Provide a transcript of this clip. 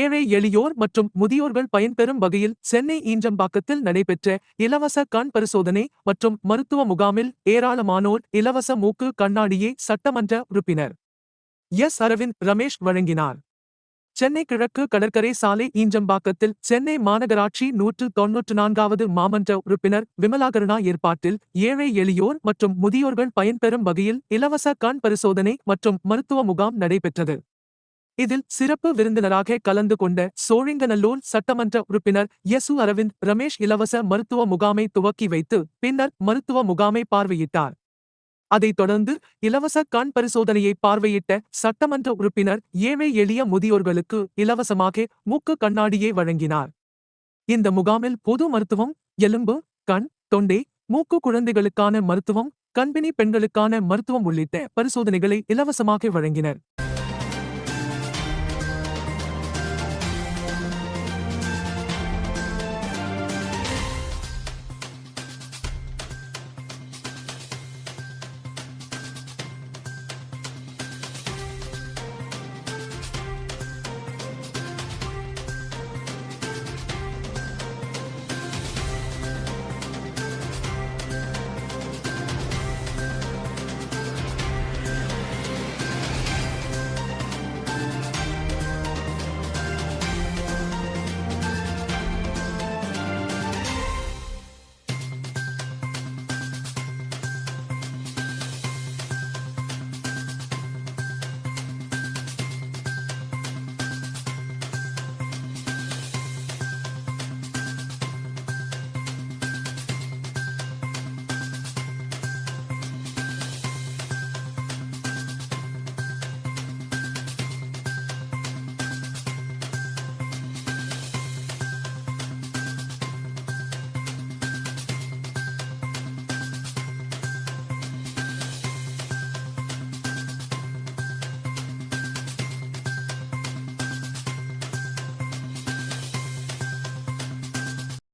ஏழை எளியோர் மற்றும் முதியோர்கள் பயன்பெறும் வகையில் சென்னை ஈஞ்சம்பாக்கத்தில் நடைபெற்ற இலவச கண் பரிசோதனை மற்றும் மருத்துவ முகாமில் ஏராளமானோர் இலவச மூக்கு கண்ணாடியை சட்டமன்ற உறுப்பினர் எஸ். அரவிந்த் ரமேஷ் வழங்கினார். சென்னை கிழக்கு கடற்கரை சாலை ஈஞ்சம்பாக்கத்தில் சென்னை மாநகராட்சி நூற்று தொன்னூற்று நான்காவது மாமன்ற உறுப்பினர் விமலாகருணா ஏற்பாட்டில் ஏழை எளியோர் மற்றும் முதியோர்கள் பயன்பெறும் வகையில் இலவச கண் பரிசோதனை மற்றும் மருத்துவ முகாம் நடைபெற்றது. இதில் சிறப்பு விருந்தினராக கலந்து கொண்ட சோழிங்கநல்லூர் சட்டமன்ற உறுப்பினர் எசு அரவிந்த் ரமேஷ் இலவச மருத்துவ முகாமை துவக்கி வைத்து பின்னர் மருத்துவ முகாமை பார்வையிட்டார். அதைத் தொடர்ந்து இலவச கண் பரிசோதனையை பார்வையிட்ட சட்டமன்ற உறுப்பினர் ஏழை எளிய முதியோர்களுக்கு இலவசமாக மூக்கு கண்ணாடியை வழங்கினார். இந்த முகாமில் பொது மருத்துவம் எலும்பு கண் தொண்டை மூக்கு குழந்தைகளுக்கான மருத்துவம் கண்பிணி பெண்களுக்கான மருத்துவம் உள்ளிட்ட பரிசோதனைகளை இலவசமாக வழங்கினர்.